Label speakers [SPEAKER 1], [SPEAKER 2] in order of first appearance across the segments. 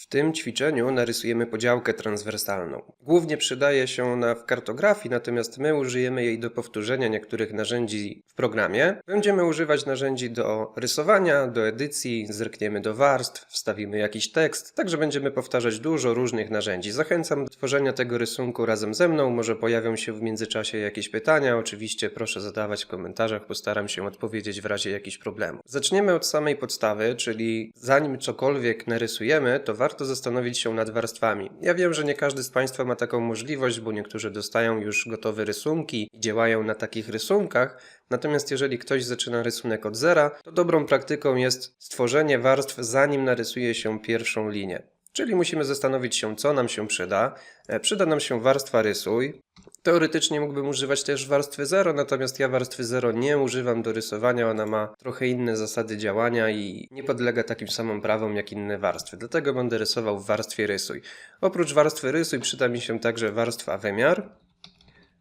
[SPEAKER 1] W tym ćwiczeniu narysujemy podziałkę transwersalną. Głównie przydaje się ona w kartografii, natomiast my użyjemy jej do powtórzenia niektórych narzędzi w programie. Będziemy używać narzędzi do rysowania, do edycji, zerkniemy do warstw, wstawimy jakiś tekst, także będziemy powtarzać dużo różnych narzędzi. Zachęcam do tworzenia tego rysunku razem ze mną, może pojawią się w międzyczasie jakieś pytania, oczywiście proszę zadawać w komentarzach, postaram się odpowiedzieć w razie jakichś problemów. Zaczniemy od samej podstawy, czyli zanim cokolwiek narysujemy, to warto zastanowić się nad warstwami. Ja wiem, że nie każdy z Państwa ma taką możliwość, bo niektórzy dostają już gotowe rysunki i działają na takich rysunkach, natomiast jeżeli ktoś zaczyna rysunek od zera, to dobrą praktyką jest stworzenie warstw zanim narysuje się pierwszą linię. Czyli musimy zastanowić się, co nam się przyda. E, Przyda nam się warstwa rysuj. Teoretycznie mógłbym używać też warstwy 0, natomiast ja warstwy 0 nie używam do rysowania. Ona ma trochę inne zasady działania i nie podlega takim samym prawom jak inne warstwy. Dlatego będę rysował w warstwie rysuj. Oprócz warstwy rysuj przyda mi się także warstwa wymiar.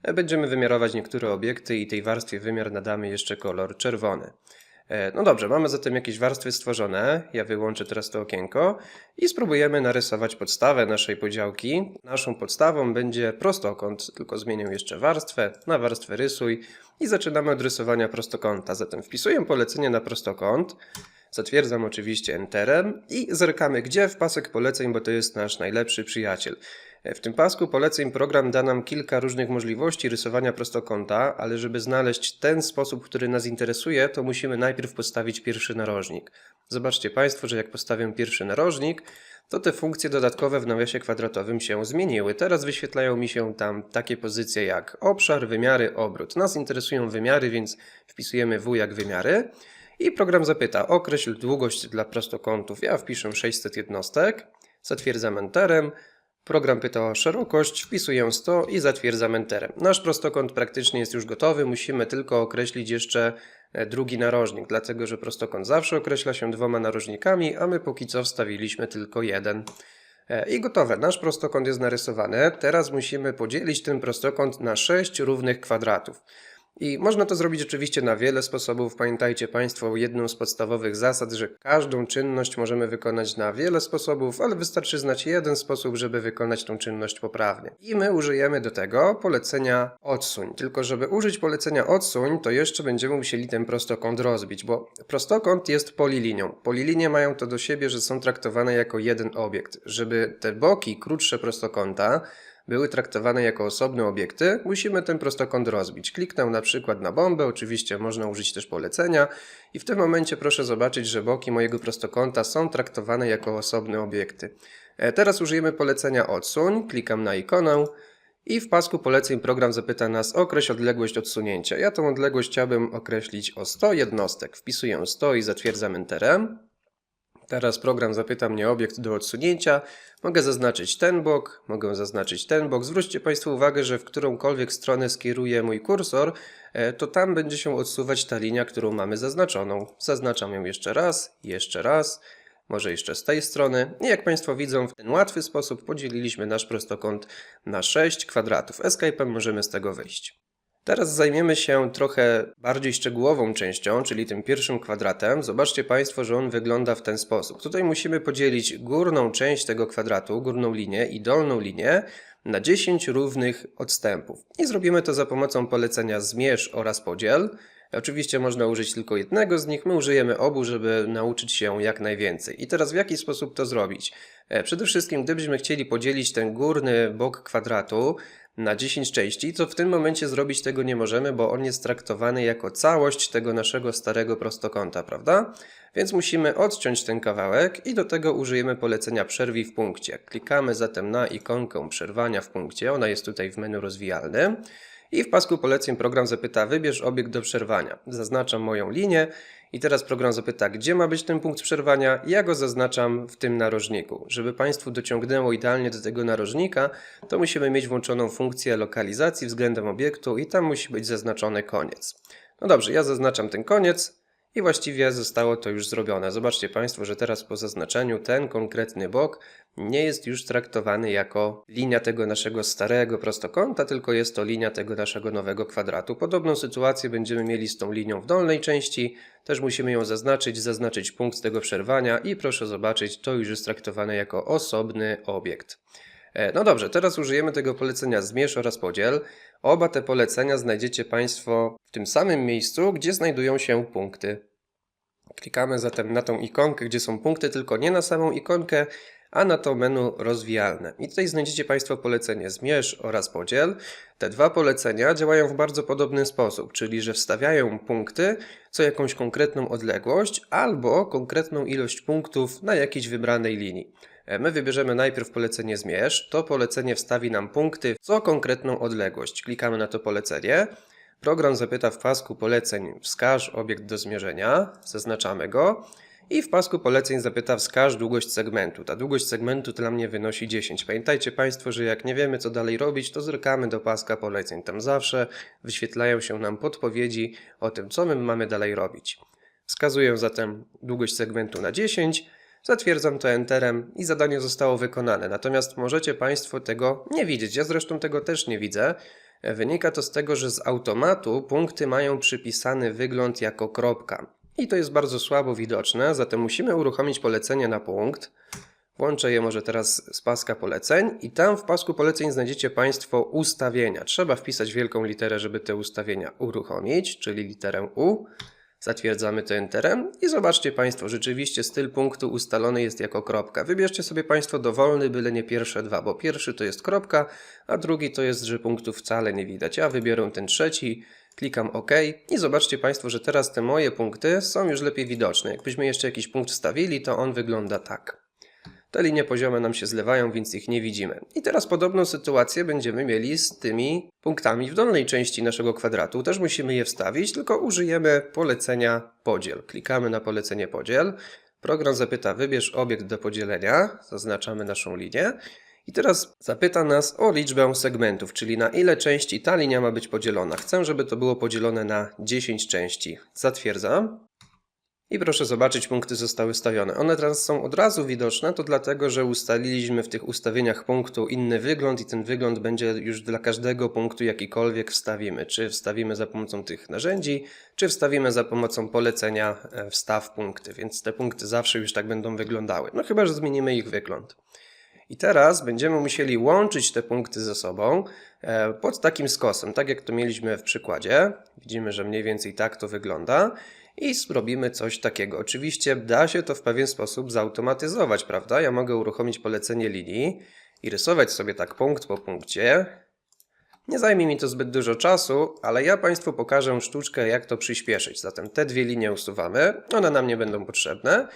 [SPEAKER 1] E, Będziemy wymiarować niektóre obiekty i tej warstwie wymiar nadamy jeszcze kolor czerwony. E, No dobrze, mamy zatem jakieś warstwy stworzone. Ja wyłączę teraz to okienko i spróbujemy narysować podstawę naszej podziałki. Naszą podstawą będzie prostokąt, tylko zmienię jeszcze warstwę na warstwę rysuj i zaczynamy od rysowania prostokąta. Zatem wpisuję polecenie na prostokąt. Zatwierdzam oczywiście Enterem i zerkamy gdzie w pasek poleceń, bo to jest nasz najlepszy przyjaciel. E, W tym pasku poleceń program da nam kilka różnych możliwości rysowania prostokąta, ale żeby znaleźć ten sposób, który nas interesuje, to musimy najpierw postawić pierwszy narożnik. Zobaczcie Państwo, że jak postawię pierwszy narożnik, to te funkcje dodatkowe w nawiasie kwadratowym się zmieniły. Teraz wyświetlają mi się tam takie pozycje jak obszar, wymiary, obrót. Nas interesują wymiary, więc wpisujemy W jak wymiary. I program zapyta, określ długość dla prostokątów. Ja wpiszę 600 jednostek, zatwierdzam Enterem. Program pyta o szerokość, wpisuję 100 i zatwierdzam Enterem. Nasz prostokąt praktycznie jest już gotowy, musimy tylko określić jeszcze e, drugi narożnik, dlatego że prostokąt zawsze określa się dwoma narożnikami, a my póki co wstawiliśmy tylko jeden. E, I gotowe, nasz prostokąt jest narysowany. Teraz musimy podzielić ten prostokąt na 6 równych kwadratów. I można to zrobić oczywiście na wiele sposobów. Pamiętajcie Państwo jedną z podstawowych zasad, że każdą czynność możemy wykonać na wiele sposobów, ale wystarczy znać jeden sposób, żeby wykonać tą czynność poprawnie. I my użyjemy do tego polecenia odsuń. Tylko żeby użyć polecenia odsuń, to jeszcze będziemy musieli ten prostokąt rozbić, bo prostokąt jest polilinią. Polilinie mają to do siebie, że są traktowane jako jeden obiekt. Żeby te boki krótsze prostokąta były traktowane jako osobne obiekty, musimy ten prostokąt rozbić. Kliknę na przykład na bombę, oczywiście można użyć też polecenia i w tym momencie proszę zobaczyć, że boki mojego prostokąta są traktowane jako osobne obiekty. E, Teraz użyjemy polecenia odsuń, klikam na ikonę i w pasku poleceń program zapyta nas określ odległość odsunięcia. Ja tą odległość chciałbym określić o 100 jednostek. Wpisuję 100 i zatwierdzam Enterem. Teraz program zapyta mnie obiekt do odsunięcia. Mogę zaznaczyć ten bok, mogę zaznaczyć ten bok. Zwróćcie Państwo uwagę, że w którąkolwiek stronę skieruję mój kursor, e, to tam będzie się odsuwać ta linia, którą mamy zaznaczoną. Zaznaczam ją jeszcze raz, jeszcze raz, może jeszcze z tej strony. I jak Państwo widzą, w ten łatwy sposób podzieliliśmy nasz prostokąt na 6 kwadratów. Escape'em możemy z tego wyjść. Teraz zajmiemy się trochę bardziej szczegółową częścią, czyli tym pierwszym kwadratem. Zobaczcie Państwo, że on wygląda w ten sposób. Tutaj musimy podzielić górną część tego kwadratu, górną linię i dolną linię na 10 równych odstępów. I zrobimy to za pomocą polecenia zmierz oraz podziel. Oczywiście można użyć tylko jednego z nich, my użyjemy obu, żeby nauczyć się jak najwięcej. I teraz w jaki sposób to zrobić? E, Przede wszystkim, gdybyśmy chcieli podzielić ten górny bok kwadratu na 10 części, to w tym momencie zrobić tego nie możemy, bo on jest traktowany jako całość tego naszego starego prostokąta, prawda? Więc musimy odciąć ten kawałek i do tego użyjemy polecenia przerwij w punkcie. Klikamy zatem na ikonkę przerwania w punkcie, ona jest tutaj w menu rozwijalnym. I w pasku poleceń program zapyta wybierz obiekt do przerwania. Zaznaczam moją linię i teraz program zapyta gdzie ma być ten punkt przerwania. Ja go zaznaczam w tym narożniku. Żeby Państwu dociągnęło idealnie do tego narożnika, to musimy mieć włączoną funkcję lokalizacji względem obiektu i tam musi być zaznaczony koniec. No dobrze, ja zaznaczam ten koniec I właściwie zostało to już zrobione. Zobaczcie Państwo, że teraz po zaznaczeniu ten konkretny bok nie jest już traktowany jako linia tego naszego starego prostokąta, tylko jest to linia tego naszego nowego kwadratu. Podobną sytuację będziemy mieli z tą linią w dolnej części. Też musimy ją zaznaczyć, zaznaczyć punkt tego przerwania i proszę zobaczyć, to już jest traktowane jako osobny obiekt. E, No dobrze, teraz użyjemy tego polecenia zmierz oraz podziel. Oba te polecenia znajdziecie Państwo w tym samym miejscu, gdzie znajdują się punkty. Klikamy zatem na tą ikonkę, gdzie są punkty, tylko nie na samą ikonkę, a na to menu rozwijalne. I tutaj znajdziecie Państwo polecenie zmierz oraz podziel. Te dwa polecenia działają w bardzo podobny sposób, czyli że wstawiają punkty co jakąś konkretną odległość albo konkretną ilość punktów na jakiejś wybranej linii. E, My wybierzemy najpierw polecenie zmierz. To polecenie wstawi nam punkty co konkretną odległość. Klikamy na to polecenie. Program zapyta w pasku poleceń wskaż obiekt do zmierzenia, zaznaczamy go i w pasku poleceń zapyta wskaż długość segmentu. Ta długość segmentu dla mnie wynosi 10. Pamiętajcie Państwo, że jak nie wiemy co dalej robić, to zerkamy do paska poleceń. Tam zawsze wyświetlają się nam podpowiedzi o tym, co my mamy dalej robić. Wskazuję zatem długość segmentu na 10, zatwierdzam to Enterem i zadanie zostało wykonane. Natomiast możecie Państwo tego nie widzieć. Ja zresztą tego też nie widzę. Wynika to z tego, że z automatu punkty mają przypisany wygląd jako kropka. I to jest bardzo słabo widoczne, zatem musimy uruchomić polecenie na punkt. Włączę je może teraz z paska poleceń i tam w pasku poleceń znajdziecie Państwo ustawienia. Trzeba wpisać wielką literę, żeby te ustawienia uruchomić, czyli literę U. Zatwierdzamy to Enterem i zobaczcie Państwo, rzeczywiście styl punktu ustalony jest jako kropka. Wybierzcie sobie Państwo dowolny, byle nie pierwsze dwa, bo pierwszy to jest kropka, a drugi to jest, że punktów wcale nie widać. Ja wybiorę ten trzeci, klikam OK i zobaczcie Państwo, że teraz te moje punkty są już lepiej widoczne. Jakbyśmy jeszcze jakiś punkt wstawili, to on wygląda tak. Te linie poziome nam się zlewają, więc ich nie widzimy. I teraz podobną sytuację będziemy mieli z tymi punktami w dolnej części naszego kwadratu. Też musimy je wstawić, tylko użyjemy polecenia podziel. Klikamy na polecenie podziel. Program zapyta wybierz obiekt do podzielenia. Zaznaczamy naszą linię. I teraz zapyta nas o liczbę segmentów, czyli na ile części ta linia ma być podzielona. Chcę, żeby to było podzielone na 10 części. Zatwierdzam. I proszę zobaczyć, punkty zostały stawione. One teraz są od razu widoczne, to dlatego, że ustaliliśmy w tych ustawieniach punktu inny wygląd i ten wygląd będzie już dla każdego punktu jakikolwiek wstawimy. Czy wstawimy za pomocą tych narzędzi, czy wstawimy za pomocą polecenia e, wstaw punkty, więc te punkty zawsze już tak będą wyglądały. No chyba, że zmienimy ich wygląd. I teraz będziemy musieli łączyć te punkty ze sobą e, pod takim skosem, tak jak to mieliśmy w przykładzie. Widzimy, że mniej więcej tak to wygląda. I zrobimy coś takiego. Oczywiście da się to w pewien sposób zautomatyzować, prawda? Ja mogę uruchomić polecenie linii i rysować sobie tak punkt po punkcie. Nie zajmie mi to zbyt dużo czasu, ale ja Państwu pokażę sztuczkę, jak to przyspieszyć. Zatem te dwie linie usuwamy, one nam nie będą potrzebne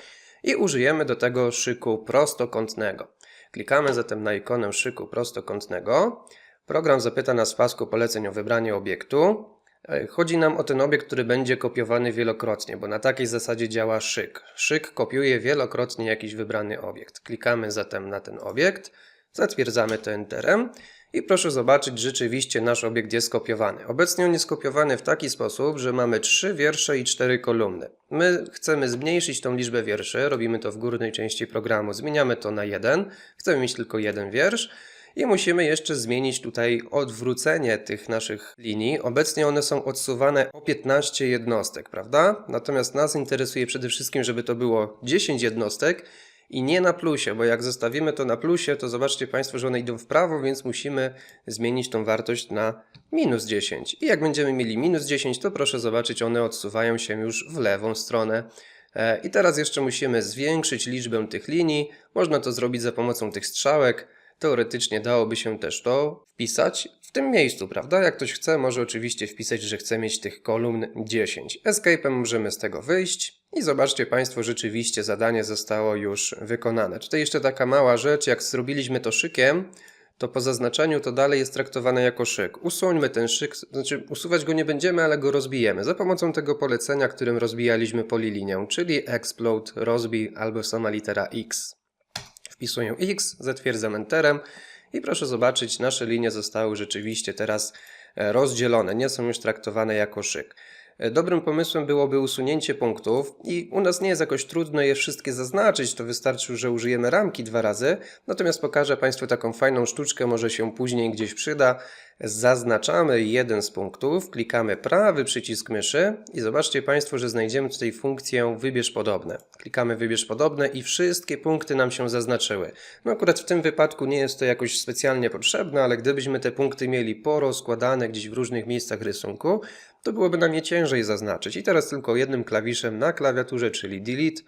[SPEAKER 1] i użyjemy do tego szyku prostokątnego. Klikamy zatem na ikonę szyku prostokątnego. Program zapyta nas w pasku poleceń o wybranie obiektu. E, Chodzi nam o ten obiekt, który będzie kopiowany wielokrotnie, bo na takiej zasadzie działa szyk. Szyk kopiuje wielokrotnie jakiś wybrany obiekt. Klikamy zatem na ten obiekt, zatwierdzamy to Enterem i proszę zobaczyć, rzeczywiście nasz obiekt jest kopiowany. Obecnie on jest kopiowany w taki sposób, że mamy trzy wiersze i cztery kolumny. My chcemy zmniejszyć tą liczbę wierszy, robimy to w górnej części programu, zmieniamy to na jeden, chcemy mieć tylko jeden wiersz. I musimy jeszcze zmienić tutaj odwrócenie tych naszych linii. Obecnie one są odsuwane o 15 jednostek, prawda? Natomiast nas interesuje przede wszystkim, żeby to było 10 jednostek i nie na plusie, bo jak zostawimy to na plusie, to zobaczcie Państwo, że one idą w prawo, więc musimy zmienić tą wartość na minus 10. I jak będziemy mieli minus 10, to proszę zobaczyć, one odsuwają się już w lewą stronę. E, I teraz jeszcze musimy zwiększyć liczbę tych linii. Można to zrobić za pomocą tych strzałek. Teoretycznie dałoby się też to wpisać w tym miejscu, prawda? Jak ktoś chce, może oczywiście wpisać, że chce mieć tych kolumn 10. Escape'em możemy z tego wyjść i zobaczcie Państwo, rzeczywiście zadanie zostało już wykonane. Tutaj jeszcze taka mała rzecz, jak zrobiliśmy to szykiem, to po zaznaczeniu to dalej jest traktowane jako szyk. Usuńmy ten szyk, znaczy usuwać go nie będziemy, ale go rozbijemy za pomocą tego polecenia, którym rozbijaliśmy polilinię, czyli explode, rozbij albo sama litera X. Wpisuję X, zatwierdzam Enterem i proszę zobaczyć, nasze linie zostały rzeczywiście teraz e, rozdzielone, nie są już traktowane jako szyk. E, Dobrym pomysłem byłoby usunięcie punktów i u nas nie jest jakoś trudno je wszystkie zaznaczyć, to wystarczy, że użyjemy ramki dwa razy, natomiast pokażę Państwu taką fajną sztuczkę, może się później gdzieś przyda. Zaznaczamy jeden z punktów, klikamy prawy przycisk myszy i zobaczcie Państwo, że znajdziemy tutaj funkcję wybierz podobne. Klikamy wybierz podobne i wszystkie punkty nam się zaznaczyły. No akurat w tym wypadku nie jest to jakoś specjalnie potrzebne, ale gdybyśmy te punkty mieli porozkładane gdzieś w różnych miejscach rysunku, to byłoby nam je ciężej zaznaczyć. I teraz tylko jednym klawiszem na klawiaturze, czyli delete,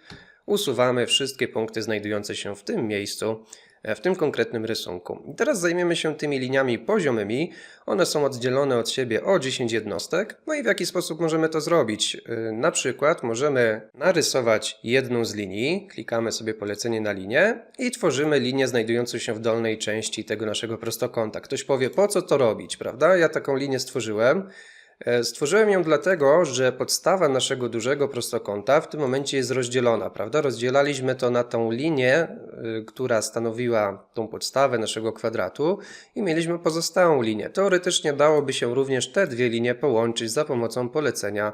[SPEAKER 1] usuwamy wszystkie punkty znajdujące się w tym miejscu, e, w tym konkretnym rysunku. I teraz zajmiemy się tymi liniami poziomymi. One są oddzielone od siebie o 10 jednostek. No i w jaki sposób możemy to zrobić? E, Na przykład możemy narysować jedną z linii, klikamy sobie polecenie na linię i tworzymy linię znajdującą się w dolnej części tego naszego prostokąta. Ktoś powie, po co to robić, prawda? Ja taką linię stworzyłem. E, Stworzyłem ją dlatego, że podstawa naszego dużego prostokąta w tym momencie jest rozdzielona, prawda? Rozdzielaliśmy to na tą linię, y, która stanowiła tą podstawę naszego kwadratu i mieliśmy pozostałą linię. Teoretycznie dałoby się również te dwie linie połączyć za pomocą polecenia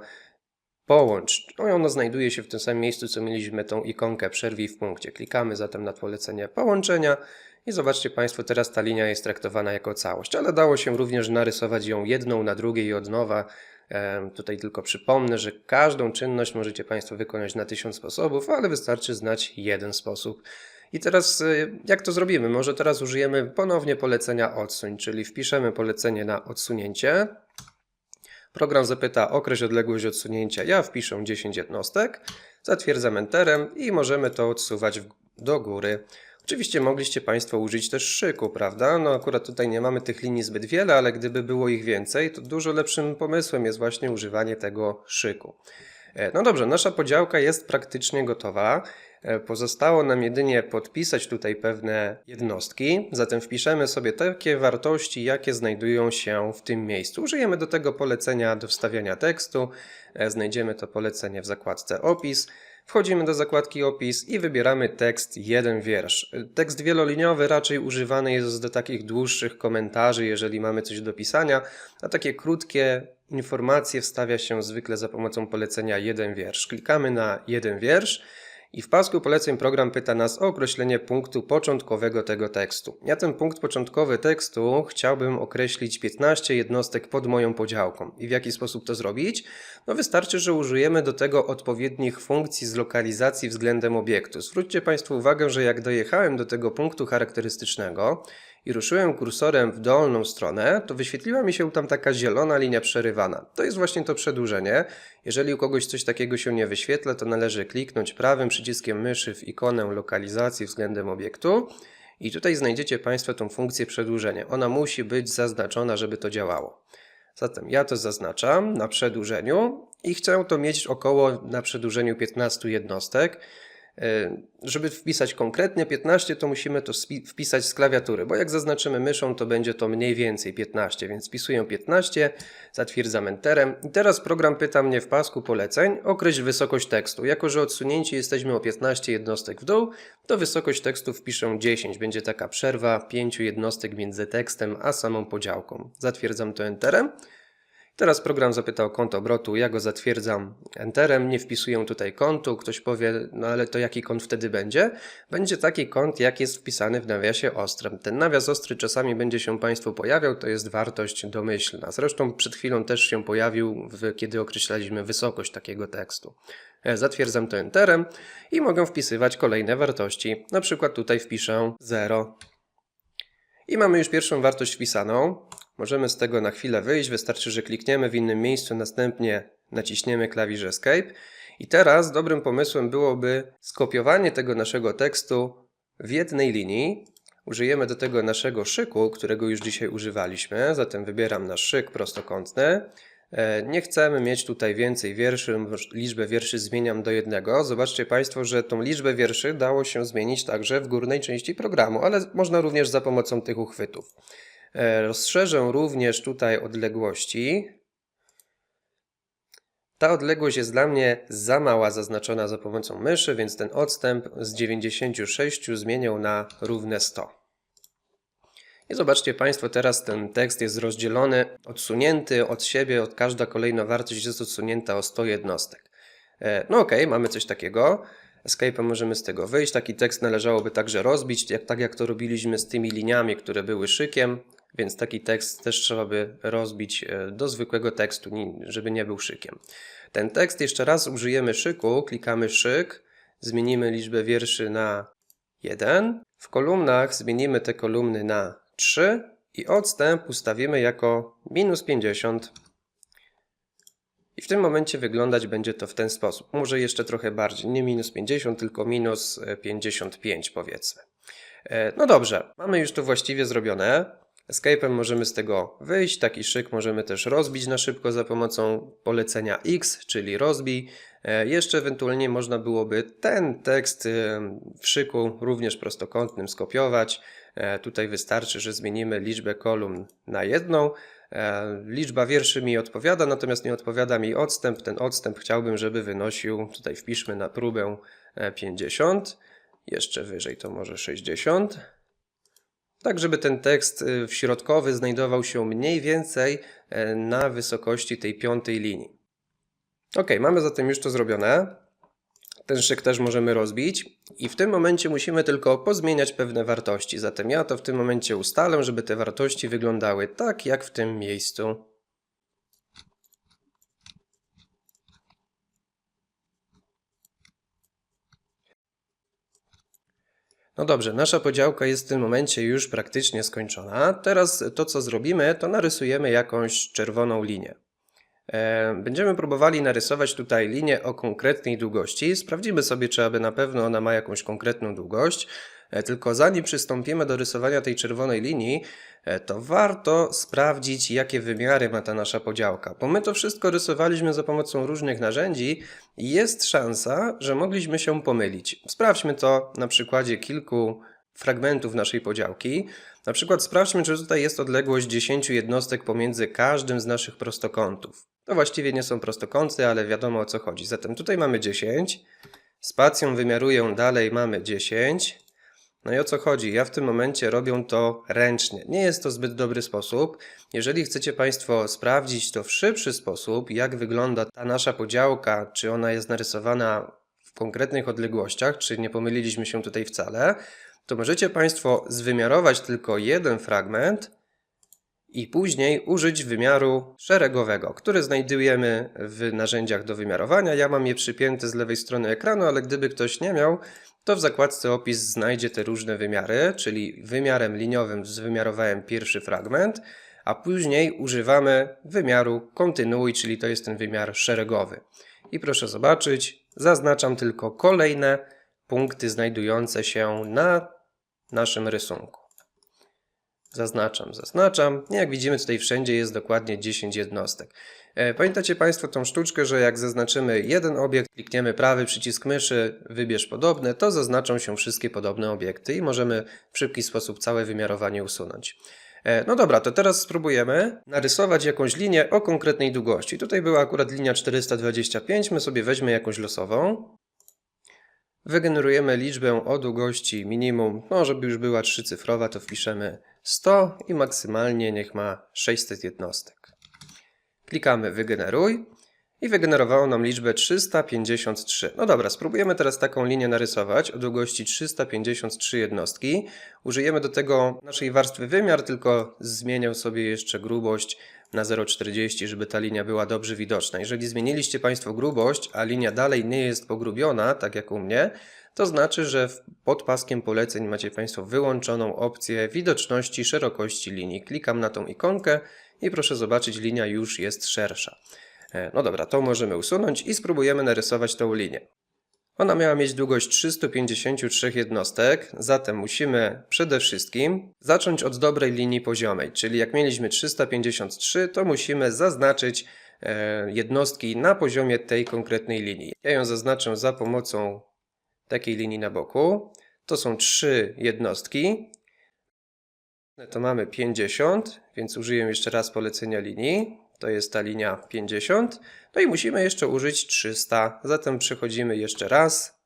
[SPEAKER 1] połącz. No i ono znajduje się w tym samym miejscu, co mieliśmy tą ikonkę przerwij w punkcie. Klikamy zatem na polecenie połączenia i zobaczcie Państwo, teraz ta linia jest traktowana jako całość, ale dało się również narysować ją jedną na drugiej od nowa. Tutaj tylko przypomnę, że każdą czynność możecie Państwo wykonać na tysiąc sposobów, ale wystarczy znać jeden sposób. I teraz y, jak to zrobimy? Może teraz użyjemy ponownie polecenia odsuń, czyli wpiszemy polecenie na odsunięcie. Program zapyta określ odległość odsunięcia. Ja wpiszę 10 jednostek, zatwierdzam Enterem i możemy to odsuwać do góry. Oczywiście mogliście Państwo użyć też szyku, prawda? No akurat tutaj nie mamy tych linii zbyt wiele, ale gdyby było ich więcej, to dużo lepszym pomysłem jest właśnie używanie tego szyku. E, No dobrze, nasza podziałka jest praktycznie gotowa. E, Pozostało nam jedynie podpisać tutaj pewne jednostki, zatem wpiszemy sobie takie wartości, jakie znajdują się w tym miejscu. Użyjemy do tego polecenia do wstawiania tekstu. E, Znajdziemy to polecenie w zakładce opis. Wchodzimy do zakładki opis i wybieramy tekst jeden wiersz. Tekst wieloliniowy raczej używany jest do takich dłuższych komentarzy, jeżeli mamy coś do pisania, a takie krótkie informacje wstawia się zwykle za pomocą polecenia jeden wiersz. Klikamy na jeden wiersz i w pasku poleceń program pyta nas o określenie punktu początkowego tego tekstu. Ja ten punkt początkowy tekstu chciałbym określić 15 jednostek pod moją podziałką. I w jaki sposób to zrobić? No wystarczy, że użyjemy do tego odpowiednich funkcji z lokalizacji względem obiektu. Zwróćcie Państwo uwagę, że jak dojechałem do tego punktu charakterystycznego i ruszyłem kursorem w dolną stronę, to wyświetliła mi się tam taka zielona linia przerywana. To jest właśnie to przedłużenie. Jeżeli u kogoś coś takiego się nie wyświetla, to należy kliknąć prawym przyciskiem myszy w ikonę lokalizacji względem obiektu i tutaj znajdziecie Państwo tą funkcję przedłużenia. Ona musi być zaznaczona, żeby to działało. Zatem ja to zaznaczam na przedłużeniu i chcę to mieć około na przedłużeniu 15 jednostek. E, Żeby wpisać konkretnie 15, to musimy to wpisać z klawiatury, bo jak zaznaczymy myszą, to będzie to mniej więcej 15, więc wpisuję 15, zatwierdzam Enterem. I teraz program pyta mnie w pasku poleceń, określ wysokość tekstu. Jako, że odsunięci jesteśmy o 15 jednostek w dół, to wysokość tekstu wpiszę 10. Będzie taka przerwa 5 jednostek między tekstem a samą podziałką. Zatwierdzam to Enterem. Teraz program zapyta o kąt obrotu, ja go zatwierdzam Enterem, nie wpisuję tutaj kątu. Ktoś powie, no ale to jaki kąt wtedy będzie? Będzie taki kąt, jak jest wpisany w nawiasie ostrym. Ten nawias ostry czasami będzie się Państwu pojawiał, to jest wartość domyślna. Zresztą przed chwilą też się pojawił, kiedy określaliśmy wysokość takiego tekstu. E, Zatwierdzam to Enterem i mogę wpisywać kolejne wartości. Na przykład tutaj wpiszę 0. I mamy już pierwszą wartość wpisaną. Możemy z tego na chwilę wyjść, wystarczy, że klikniemy w innym miejscu, następnie naciśniemy klawisz Escape. I teraz dobrym pomysłem byłoby skopiowanie tego naszego tekstu w jednej linii. Użyjemy do tego naszego szyku, którego już dzisiaj używaliśmy, zatem wybieram nasz szyk prostokątny. E, Nie chcemy mieć tutaj więcej wierszy, liczbę wierszy zmieniam do jednego. Zobaczcie Państwo, że tą liczbę wierszy dało się zmienić także w górnej części programu, ale można również za pomocą tych uchwytów. E, Rozszerzę również tutaj odległości. Ta odległość jest dla mnie za mała zaznaczona za pomocą myszy, więc ten odstęp z 96 zmienię na równe 100. I zobaczcie Państwo, teraz ten tekst jest rozdzielony, odsunięty od siebie, od każda kolejna wartość jest odsunięta o 100 jednostek. E, No okej, mamy coś takiego. Escape'em możemy z tego wyjść. Taki tekst należałoby także rozbić, jak, tak jak to robiliśmy z tymi liniami, które były szykiem, więc taki tekst też trzeba by rozbić e, do zwykłego tekstu, żeby nie był szykiem. Ten tekst jeszcze raz użyjemy szyku, klikamy szyk, zmienimy liczbę wierszy na 1. W kolumnach zmienimy te kolumny na 3 i odstęp ustawimy jako minus 50. I w tym momencie wyglądać będzie to w ten sposób. Może jeszcze trochę bardziej, nie minus 50, tylko minus e, 55 powiedzmy. E, No dobrze, mamy już to właściwie zrobione. Escape'em możemy z tego wyjść, taki szyk możemy też rozbić na szybko za pomocą polecenia X, czyli rozbij. E, Jeszcze ewentualnie można byłoby ten tekst e, w szyku również prostokątnym skopiować. E, Tutaj wystarczy, że zmienimy liczbę kolumn na jedną. Liczba wierszy mi odpowiada, natomiast nie odpowiada mi odstęp. Ten odstęp chciałbym, żeby wynosił, tutaj wpiszmy na próbę e, 50. Jeszcze wyżej to może 60 tak żeby ten tekst y, środkowy znajdował się mniej więcej e, na wysokości tej piątej linii. Ok, mamy zatem już to zrobione. Ten szyk też możemy rozbić i w tym momencie musimy tylko pozmieniać pewne wartości. Zatem ja to w tym momencie ustalę, żeby te wartości wyglądały tak jak w tym miejscu. No dobrze, nasza podziałka jest w tym momencie już praktycznie skończona. Teraz to, co zrobimy, to narysujemy jakąś czerwoną linię. E, Będziemy próbowali narysować tutaj linię o konkretnej długości. Sprawdzimy sobie, czy aby na pewno ona ma jakąś konkretną długość. E, Tylko zanim przystąpimy do rysowania tej czerwonej linii, e, to warto sprawdzić, jakie wymiary ma ta nasza podziałka. Bo my to wszystko rysowaliśmy za pomocą różnych narzędzi i jest szansa, że mogliśmy się pomylić. Sprawdźmy to na przykładzie kilku fragmentów naszej podziałki. Na przykład sprawdźmy, czy tutaj jest odległość 10 jednostek pomiędzy każdym z naszych prostokątów. To właściwie nie są prostokąty, ale wiadomo o co chodzi. Zatem tutaj mamy 10, spacją wymiaruję dalej mamy 10. No i o co chodzi? Ja w tym momencie robię to ręcznie. Nie jest to zbyt dobry sposób. Jeżeli chcecie Państwo sprawdzić to w szybszy sposób, jak wygląda ta nasza podziałka, czy ona jest narysowana w konkretnych odległościach, czy nie pomyliliśmy się tutaj wcale, to możecie Państwo zwymiarować tylko jeden fragment i później użyć wymiaru szeregowego, który znajdujemy w narzędziach do wymiarowania. Ja mam je przypięte z lewej strony ekranu, ale gdyby ktoś nie miał, to w zakładce opis znajdzie te różne wymiary, czyli wymiarem liniowym zwymiarowałem pierwszy fragment, a później używamy wymiaru kontynuuj, czyli to jest ten wymiar szeregowy. I proszę zobaczyć, zaznaczam tylko kolejne punkty znajdujące się na naszym rysunku. Zaznaczam, zaznaczam. Jak widzimy, tutaj wszędzie jest dokładnie 10 jednostek. E, Pamiętacie Państwo tą sztuczkę, że jak zaznaczymy jeden obiekt, klikniemy prawy przycisk myszy, wybierz podobne, to zaznaczą się wszystkie podobne obiekty i możemy w szybki sposób całe wymiarowanie usunąć. E, No dobra, to teraz spróbujemy narysować jakąś linię o konkretnej długości. Tutaj była akurat linia 425, my sobie weźmy jakąś losową. Wygenerujemy liczbę o długości minimum, no żeby już była trzycyfrowa, to wpiszemy 100 i maksymalnie niech ma 600 jednostek. Klikamy wygeneruj i wygenerowało nam liczbę 353. No dobra, spróbujemy teraz taką linię narysować o długości 353 jednostki. Użyjemy do tego naszej warstwy wymiar, tylko zmienię sobie jeszcze grubość na 0,40, żeby ta linia była dobrze widoczna. Jeżeli zmieniliście Państwo grubość, a linia dalej nie jest pogrubiona, tak jak u mnie, to znaczy, że pod paskiem poleceń macie Państwo wyłączoną opcję widoczności szerokości linii. Klikam na tą ikonkę i proszę zobaczyć, linia już jest szersza. E, No dobra, to możemy usunąć i spróbujemy narysować tą linię. Ona miała mieć długość 353 jednostek, zatem musimy przede wszystkim zacząć od dobrej linii poziomej, czyli jak mieliśmy 353, to musimy zaznaczyć e, jednostki na poziomie tej konkretnej linii. Ja ją zaznaczę za pomocą takiej linii na boku. To są trzy jednostki. To mamy 50, więc użyję jeszcze raz polecenia linii. To jest ta linia 50. No i musimy jeszcze użyć 300. Zatem przechodzimy jeszcze raz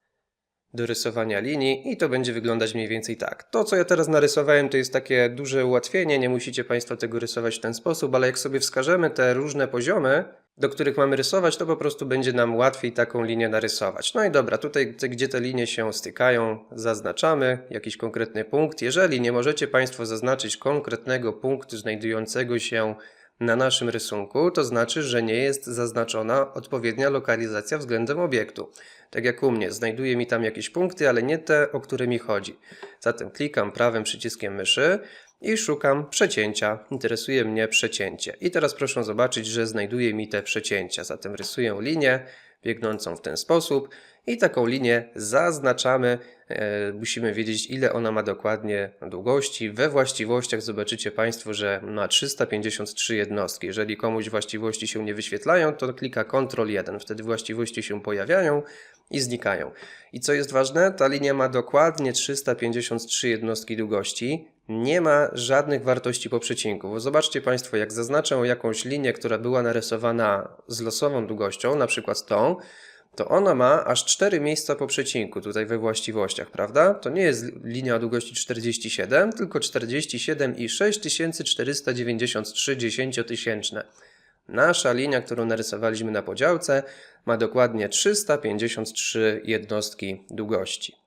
[SPEAKER 1] do rysowania linii i to będzie wyglądać mniej więcej tak. To, co ja teraz narysowałem, to jest takie duże ułatwienie, nie musicie Państwo tego rysować w ten sposób, ale jak sobie wskażemy te różne poziomy, do których mamy rysować, to po prostu będzie nam łatwiej taką linię narysować. No i dobra, tutaj gdzie te linie się stykają, zaznaczamy jakiś konkretny punkt. Jeżeli nie możecie Państwo zaznaczyć konkretnego punktu znajdującego się na naszym rysunku, to znaczy, że nie jest zaznaczona odpowiednia lokalizacja względem obiektu. Tak jak u mnie, znajduje mi tam jakieś punkty, ale nie te, o które mi chodzi. Zatem klikam prawym przyciskiem myszy i szukam przecięcia. Interesuje mnie przecięcie. I teraz proszę zobaczyć, że znajduje mi te przecięcia. Zatem rysuję linię biegnącą w ten sposób i taką linię zaznaczamy. E, musimy wiedzieć, ile ona ma dokładnie długości. We właściwościach zobaczycie Państwo, że ma 353 jednostki. Jeżeli komuś właściwości się nie wyświetlają, to klika Ctrl 1. Wtedy właściwości się pojawiają i znikają. I co jest ważne, ta linia ma dokładnie 353 jednostki długości. Nie ma żadnych wartości po przecinku. Zobaczcie Państwo, jak zaznaczę jakąś linię, która była narysowana z losową długością, na przykład tą, to ona ma aż 4 miejsca po przecinku tutaj we właściwościach, prawda? To nie jest linia o długości 47, tylko 47 i 6493 dziesięciotysięczne. Nasza linia, którą narysowaliśmy na podziałce, ma dokładnie 353 jednostki długości.